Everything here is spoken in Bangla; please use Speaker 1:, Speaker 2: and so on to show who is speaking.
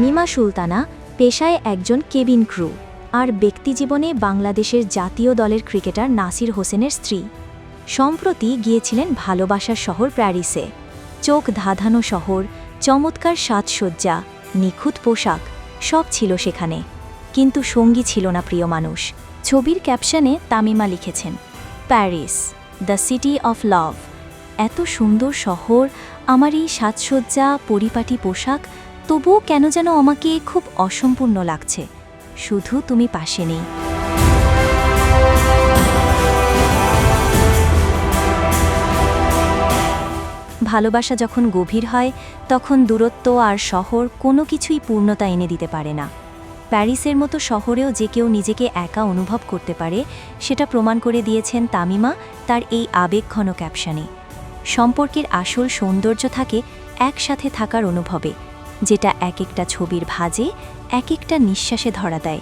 Speaker 1: তামিমা সুলতানা পেশায় একজন কেবিন ক্রু আর ব্যক্তিজীবনে বাংলাদেশের জাতীয় দলের ক্রিকেটার নাসির হোসেনের স্ত্রী। সম্প্রতি গিয়েছিলেন ভালোবাসার শহর প্যারিসে। চোখ ধাঁধানো শহর, চমৎকার সাজসজ্জা, নিখুঁত পোশাক, সব ছিল সেখানে। কিন্তু সঙ্গী ছিল না প্রিয় মানুষ। ছবির ক্যাপশনে তামিমা লিখেছেন, Paris, the city of love. এত সুন্দর শহর, আমার এই সাজসজ্জা, পরিপাটি পোশাক তবুও কেন যেন আমাকে খুব অসম্পূর্ণ লাগছে। শুধু তুমি পাশে নেই। ভালোবাসা যখন গভীর হয়, তখন দূরত্ব আর শহর কোনো কিছুই পূর্ণতা এনে দিতে পারে না। প্যারিসের মতো শহরেও যে কেউ নিজেকে একা অনুভব করতে পারে, সেটা প্রমাণ করে দিয়েছেন তামিমা তার এই আবেগঘন ক্যাপশানে। সম্পর্কের আসল সৌন্দর্য থাকে একসাথে থাকার অনুভবে। যেটা এক একটা ছবির ভাজে এক একটা নিঃশ্বাসে ধরা দেয়।